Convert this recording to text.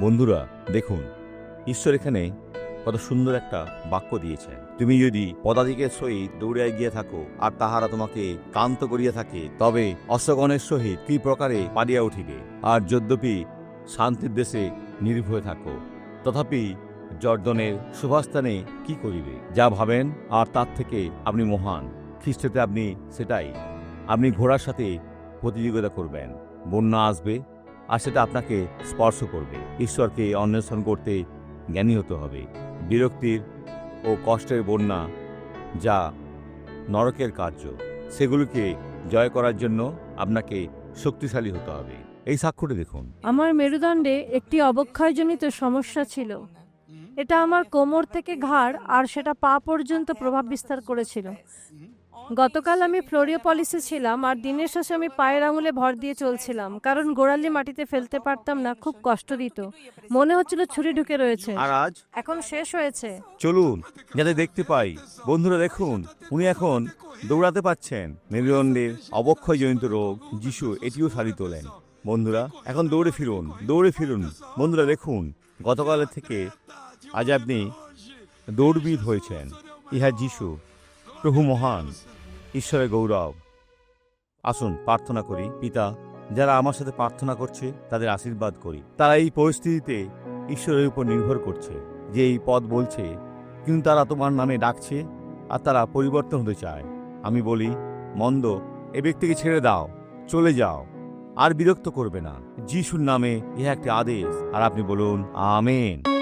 বন্ধুরা, দেখুন, ঈশ্বর এখানে কত সুন্দর একটা বাক্য দিয়েছেন তুমি যদি পদাধিকের সহিত দৌড়িয়া গিয়ে থাকো আর তাহারা তোমাকে কান্ত করিয়া থাকে, তবে অশ্বগণের সহিত কি প্রকারে পারিয়া উঠিবে? আর যদ্যপি শান্তির দেশে নির্ভয় থাকো, তথাপি জর্দনের শুভাস্থানে কি করিবে? যা ভাবেন, আর তার থেকে আপনি মহান। খ্রিস্টতে আপনি সেটাই। আপনি ঘোড়ার সাথে প্রতিযোগিতা করবেন। বন্যা আসবে, আর সেটা আপনাকে স্পর্শ করবে। ঈশ্বরকে অন্বেষণ করতে জ্ঞানী হতে হবে। বিরক্তির ও কষ্টের বন্যা যা নরকের কার্য, সেগুলিকে জয় করার জন্য আপনাকে শক্তিশালী হতে হবে। এই সাক্ষ্যটি দেখুন। আমার মেরুদণ্ডে একটি অবক্ষয়জনিত সমস্যা ছিল। এটা আমার কোমর থেকে ঘাড় আর সেটা পা পর্যন্ত প্রভাব বিস্তার করেছিল। গতকাল আমি ফ্লোরিওপলিসে ছিলাম আর দিনের শেষে আমি পায়ের আঙুলে ভর দিয়ে চলছিলাম কারণ গোড়ালি মাটিতে ফেলতে পারতাম না খুব কষ্ট দিত। মনে হচ্ছিল ছুরি ঢুকে রয়েছে। আর আজ? এখন শেষ হয়েছে। চলুন যাতে দেখতে পাই। বন্ধুরা দেখুন উনি এখন দৌড়াতে পাচ্ছেন। মেরুদণ্ডের অবক্ষয়জনিত রোগ যিশু এটিও সারি তোলেন। বন্ধুরা এখন দৌড়ে ফিরুন দৌড়ে ফিরুন। বন্ধুরা দেখুন গতকালের থেকে আজ আপনি দৌড়বিদ হয়েছেন। ইহা যিশু। প্রভু মহান, ঈশ্বরের গৌরব। আসুন, প্রার্থনা করি, পিতা, যারা আমার সাথে প্রার্থনা করছে, তাদের আশীর্বাদ করি। তারা এই পরিস্থিতিতে ঈশ্বরের উপর নির্ভর করছে, যে এই পদ বলছে, কিন্তু তারা তোমার নামে ডাকছে, আর তারা পরিবর্তন হতে চায়। আমি বলি, মন্দ, এ ব্যক্তিকে ছেড়ে দাও, চলে যাও, আর বিরক্ত করবে না। যিশুর নামে ইহা একটি আদেশ, আর আপনি বলুন, আমেন।